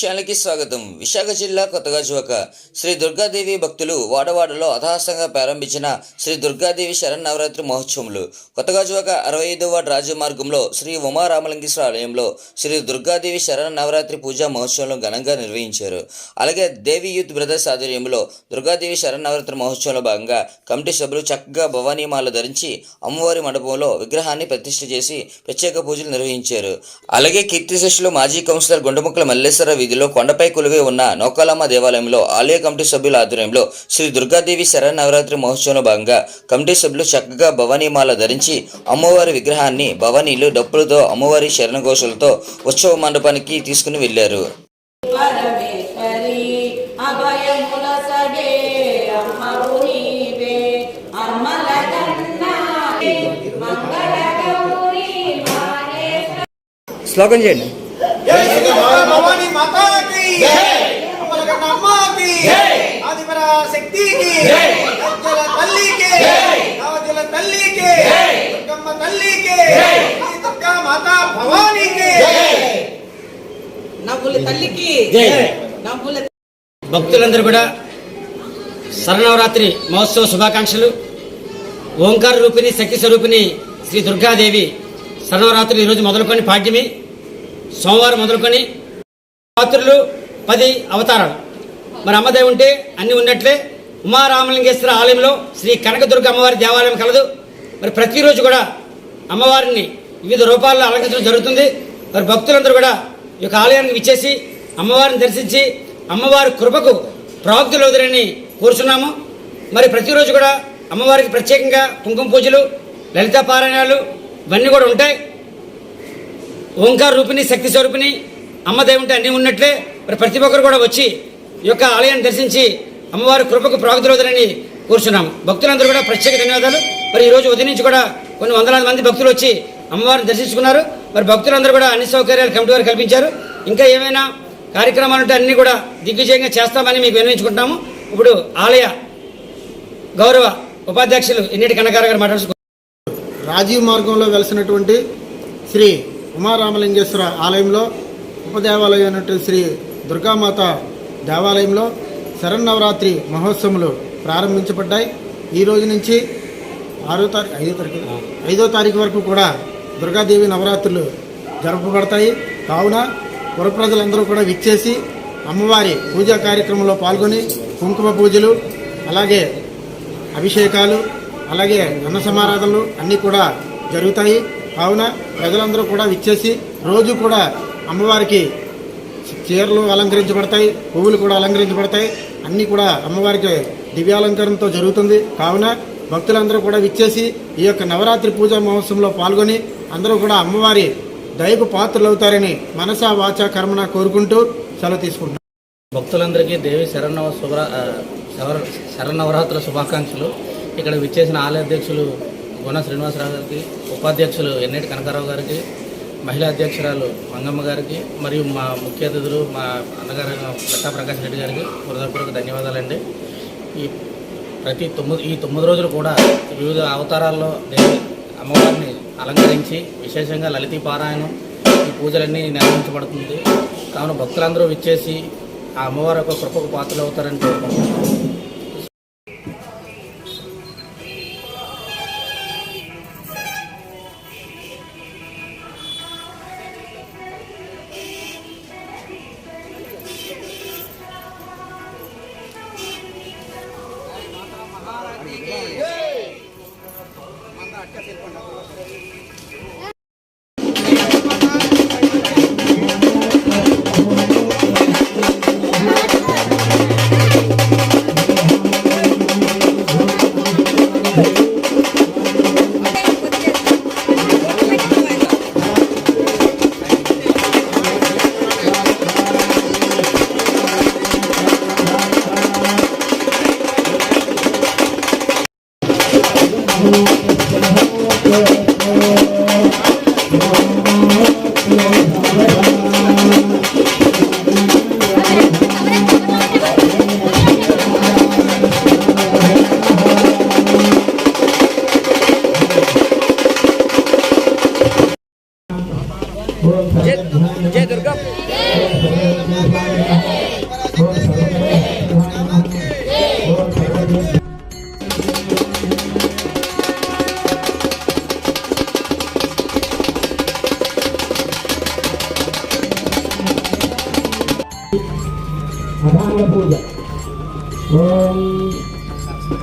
విషయానికి స్వాగతం. విశాఖ జిల్లా కొత్తగాజువక శ్రీ దుర్గాదేవి భక్తులు వాడవాడలో అథాసంగా ప్రారంభించిన శ్రీ దుర్గాదేవి శరన్నవరాత్రి మహోత్సవములు. కొత్తగాజువక అరవై ఐదవ రాజమార్గంలో శ్రీ ఉమారామలింగేశ్వర ఆలయంలో శ్రీ దుర్గాదేవి శరన్నవరాత్రి పూజా మహోత్సవం ఘనంగా నిర్వహించారు. అలాగే దేవి యూత్ బ్రదర్స్ ఆధ్వర్యంలో దుర్గాదేవి శరన్నవరాత్రి మహోత్సవంలో భాగంగా కమిటీ సభ్యులు చక్కగా భవానీమాల ధరించి అమ్మవారి మండపంలో విగ్రహాన్ని ప్రతిష్ఠ చేసి ప్రత్యేక పూజలు నిర్వహించారు. అలాగే కీర్తిశేషులు మాజీ కౌన్సిలర్ గుండముక్కల మల్లేశ్వర వీధిలో కొండపై కొలువై ఉన్న నౌకాలమ్మ దేవాలయంలో ఆలయ కమిటీ సభ్యుల ఆధ్వర్యంలో శ్రీ దుర్గాదేవి శరన్నవరాత్రి మహోత్సవంలో భాగంగా కమిటీ సభ్యులు చక్కగా భవానీమాల ధరించి అమ్మవారి విగ్రహాన్ని భవానీలు డప్పులతో అమ్మవారి శరణఘోషలతో ఉత్సవ మండపానికి తీసుకుని వెళ్ళారు శ్లోకం చేయండి. భక్తులందరూ కూడా శరణవరాత్రి మహోత్సవ శుభాకాంక్షలు. ఓంకార రూపిణి శక్తి స్వరూపిణి శ్రీ దుర్గాదేవి శరణవరాత్రి ఈరోజు మొదలుకొని పాడ్యమి. సోమవారం మొదలుకొని రాత్రులు పది అవతారాలు. మరి అమ్మదేవి ఉంటే అన్నీ ఉన్నట్లే ఉమారామలింగేశ్వర ఆలయంలో శ్రీ కనకదుర్గ అమ్మవారి దేవాలయం కలదు. మరి ప్రతిరోజు కూడా అమ్మవారిని వివిధ రూపాల్లో అలంకరించడం జరుగుతుంది. మరి భక్తులందరూ కూడా ఈ యొక్క ఆలయానికి విచ్చేసి అమ్మవారిని దర్శించి అమ్మవారి కృపకు ప్రాప్తులవుదరని కోరుచున్నాము. మరి ప్రతిరోజు కూడా అమ్మవారికి ప్రత్యేకంగా కుంకుమ పూజలు లలిత పారాయణాలు ఇవన్నీ కూడా ఉంటాయి. ఓంకార రూపిణి శక్తి స్వరూపిణి అమ్మదేవి ఉంటే అన్నీ ఉన్నట్లే మరి ప్రతి ఒక్కరు కూడా వచ్చి ఈ యొక్క ఆలయాన్ని దర్శించి అమ్మవారి కృపకు ప్రాగుతులవుతారని కూర్చున్నాము భక్తులందరూ కూడా ప్రత్యేక ధన్యవాదాలు. మరి ఈరోజు ఉదయం నుంచి కూడా కొన్ని వందలాది మంది భక్తులు వచ్చి అమ్మవారిని దర్శించుకున్నారు. మరి భక్తులందరూ కూడా అన్ని సౌకర్యాలు కమిటీ వారు కల్పించారు. ఇంకా ఏమైనా కార్యక్రమాలు ఉంటే అన్నీ కూడా దిగ్విజయంగా చేస్తామని మీకు వినియోగించుకుంటున్నాము ఇప్పుడు ఆలయ గౌరవ ఉపాధ్యక్షులు ఎన్నిటి కనకార గారు మాట్లాడుతున్నారు రాజీవ్ మార్గంలో వెలిసినటువంటి శ్రీ ఉమారామలింగేశ్వర ఆలయంలో ఉపదేవాలయం అయినటువంటి శ్రీ దుర్గామాత దేవాలయంలో శరన్నవరాత్రి మహోత్సవములు ప్రారంభించబడ్డాయి. ఈ రోజు నుంచి ఆరో తారీఖు ఐదో తారీఖు ఐదో తారీఖు వరకు కూడా దుర్గాదేవి నవరాత్రులు జరపబడతాయి. కావున పుర ప్రజలందరూ కూడా విచ్చేసి అమ్మవారి పూజా కార్యక్రమంలో పాల్గొని కుంకుమ పూజలు అలాగే అభిషేకాలు అలాగే అన్న సమారాధనలు అన్నీ కూడా జరుగుతాయి. కావున ప్రజలందరూ కూడా విచ్చేసి రోజు కూడా అమ్మవారికి చీరలు అలంకరించబడతాయి పువ్వులు కూడా అలంకరించబడతాయి. అన్నీ కూడా అమ్మవారికి దివ్యాలంకరణతో జరుగుతుంది. కావున భక్తులందరూ కూడా విచ్చేసి ఈ యొక్క నవరాత్రి పూజా మహోత్సవంలో పాల్గొని అందరూ కూడా అమ్మవారి దయకు పాత్రలవుతారని మనసా వాచా కర్మన కోరుకుంటూ సెలవు తీసుకుంటున్నాను భక్తులందరికీ దేవి శరణవ శుభ శరణవరాత్రుల శుభాకాంక్షలు. ఇక్కడ విచ్చేసిన ఆలయ అధ్యక్షులు గుణ శ్రీనివాసరావు గారికి ఉపాధ్యక్షులు ఎన్నేటి కనకారావు గారికి మహిళా అధ్యక్షురాలు మంగమ్మ గారికి మరియు మా ముఖ్య అతిథులు మా అన్నగారు పెట్టా ప్రకాష్ రెడ్డి గారికి హృదయపూర్వక ధన్యవాదాలండి. ఈ ప్రతి తొమ్మిది ఈ తొమ్మిది రోజులు కూడా వివిధ అవతారాల్లో దేవి అమ్మవారిని అలంకరించి విశేషంగా లలితీ పారాయణం ఈ పూజలన్నీ నిర్వహించబడుతుంది. కావున భక్తులందరూ విచ్చేసి ఆ అమ్మవారి యొక్క కృపకు పాత్రలు అవుతారని మూల పూజ ఓం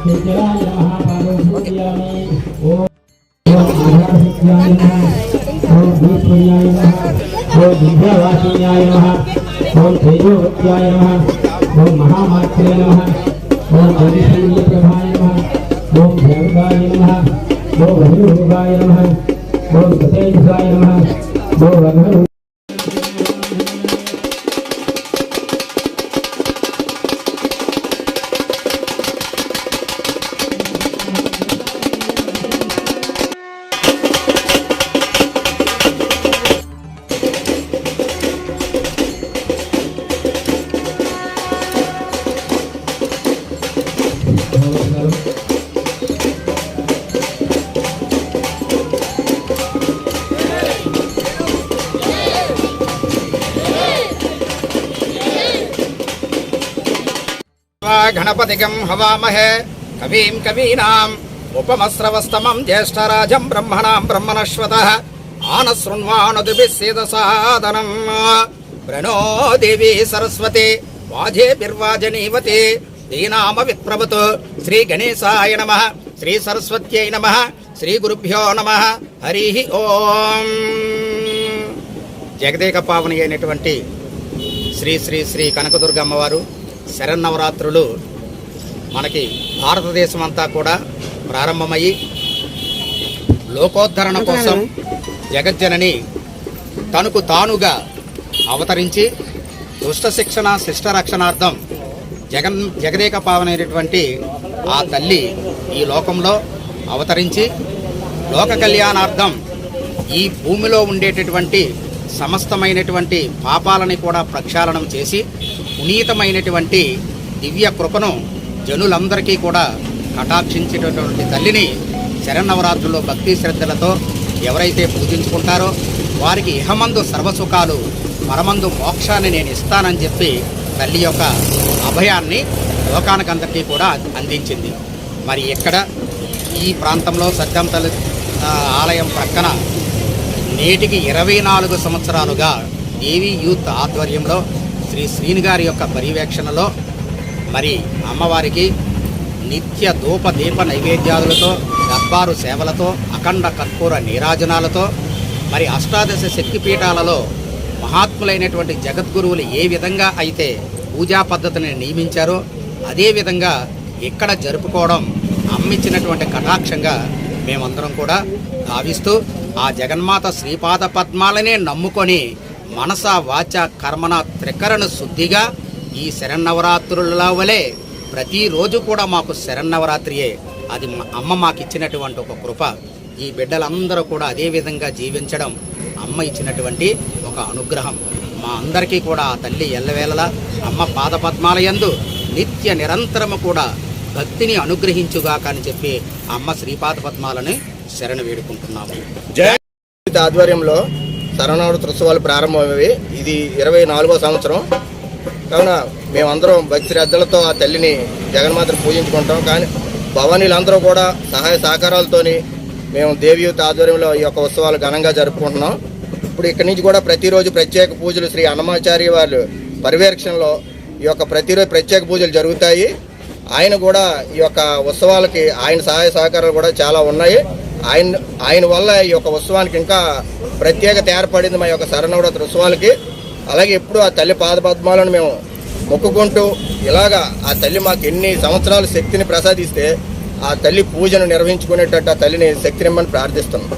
నిత్యాయ నమః పార్వతీయామి ఓం ఆధారశక్త్యాయ నమః ఓం దీప్యాయ నమః ఓం దివ్యవాసిన్యాయ నమః ఓం తేజోవత్యాయ నమః ఓం మహామాత్రే నమః ఓం పరిశూల్య ప్రభాయ నమః ఓం ధ్యంగాయ నమః ఓం వహిర్భోగాయ నమః ఓం సతేజాయ నమః ఓం రఘు గణపతిగం హవామహే కవీం కవీనాం ఉపమస్రవస్తమం జ్యేష్ఠరాజం బ్రహ్మణాం బ్రహ్మణశ్వత ఆనశృణ్వానుదిభిస్సేదసాదనం ప్రణో దేవి సరస్వతి వాజేభిర్వాజనీవతి దీనామ విప్రవతు శ్రీ గణేశాయ నమ శ్రీ సరస్వత్యై నమ శ్రీ గురుభ్యో నమ హరి ఓం జగదేక పావని అయినటువంటి శ్రీ శ్రీ శ్రీ కనకదుర్గ అమ్మవారు శరన్నవరాత్రులు మనకి భారతదేశం అంతా కూడా ప్రారంభమయ్యి లోకోద్ధరణ కోసం జగజ్జనని తనకు తానుగా అవతరించి దుష్ట శిక్షణ శిష్ట రక్షణార్థం జగన్ జగదేక పావనైనటువంటి ఆ తల్లి ఈ లోకంలో అవతరించి లోక కళ్యాణార్థం ఈ భూమిలో ఉండేటటువంటి సమస్తమైనటువంటి పాపాలని కూడా ప్రక్షాళనం చేసి పునీతమైనటువంటి దివ్య కృపను జనులందరికీ కూడా కటాక్షించేటటువంటి తల్లిని శరన్నవరాత్రుల్లో భక్తి శ్రద్ధలతో ఎవరైతే పూజించుకుంటారో వారికి ఇహమందు సర్వసుఖాలు పరమందు మోక్షాన్ని నేను ఇస్తానని చెప్పి తల్లి యొక్క అభయాన్ని లోకానికందరికీ కూడా అందించింది. మరి ఇక్కడ ఈ ప్రాంతంలో సత్యం తల్లి ఆలయం ప్రక్కన నేటికి ఇరవై నాలుగు సంవత్సరాలుగా దేవి యూత్ ఆధ్వర్యంలో శ్రీ శ్రీని గారి యొక్క పర్యవేక్షణలో మరి అమ్మవారికి నిత్య ధూప దీప నైవేద్యాలతో దర్బారు సేవలతో అఖండ కర్పూర నీరాజనాలతో మరి అష్టాదశ శక్తిపీఠాలలో మహాత్ములైనటువంటి జగద్గురువులు ఏ విధంగా అయితే పూజా పద్ధతిని నియమించారో అదేవిధంగా ఇక్కడ జరుపుకోవడం అమ్మిచ్చినటువంటి కటాక్షంగా మేమందరం కూడా భావిస్తూ ఆ జగన్మాత శ్రీపాద పద్మాలనే నమ్ముకొని మనస వాచ కర్మన త్రికరణ శుద్ధిగా ఈ శరన్నవరాత్రుల వలె ప్రతిరోజు కూడా మాకు శరన్నవరాత్రియే. అది అమ్మ మాకు ఇచ్చినటువంటి ఒక కృప. ఈ బిడ్డలందరూ కూడా అదే విధంగా జీవించడం అమ్మ ఇచ్చినటువంటి ఒక అనుగ్రహం. మా అందరికీ కూడా ఆ తల్లి ఎల్లవేళలా అమ్మ పాదపద్మాలయందు నిత్య నిరంతరము కూడా భక్తిని అనుగ్రహించుగాక అని చెప్పి అమ్మ శ్రీపాద పద్మాలని శరణ వేడుకుంటున్నాము. ఆధ్వర్యంలో శరణావృత ఉత్సవాలు ప్రారంభమయ్యాయి. ఇది ఇరవై నాలుగో సంవత్సరం. కావున మేమందరం భక్తి శ్రద్ధలతో ఆ తల్లిని జగన్మాతను పూజించుకుంటాం. కానీ భవానీలందరూ కూడా సహాయ సహకారాలతోని మేము దేవి ఆధ్వర్యంలో ఈ యొక్క ఉత్సవాలు ఘనంగా జరుపుకుంటున్నాం. ఇప్పుడు ఇక్కడి నుంచి కూడా ప్రతిరోజు ప్రత్యేక పూజలు శ్రీ అన్నమాచార్య వారి పర్యవేక్షణలో ఈ యొక్క ప్రతిరోజు ప్రత్యేక పూజలు జరుగుతాయి. ఆయన కూడా ఈ యొక్క ఉత్సవాలకి ఆయన సహాయ సహకారాలు కూడా చాలా ఉన్నాయి. ఆయన ఆయన వల్ల ఈ యొక్క ఉత్సవానికి ఇంకా ప్రత్యేకత ఏర్పడింది మా యొక్క శరణవరాత్రి ఉత్సవాలకి. అలాగే ఎప్పుడు ఆ తల్లి పాదపద్మాలను మేము మొక్కుకుంటూ ఇలాగా ఆ తల్లి మాకు ఎన్ని సంవత్సరాలు శక్తిని ప్రసాదిస్తే ఆ తల్లి పూజను నిర్వహించుకునేటట్టు ఆ తల్లిని శక్తినిమ్మని ప్రార్థిస్తున్నాం.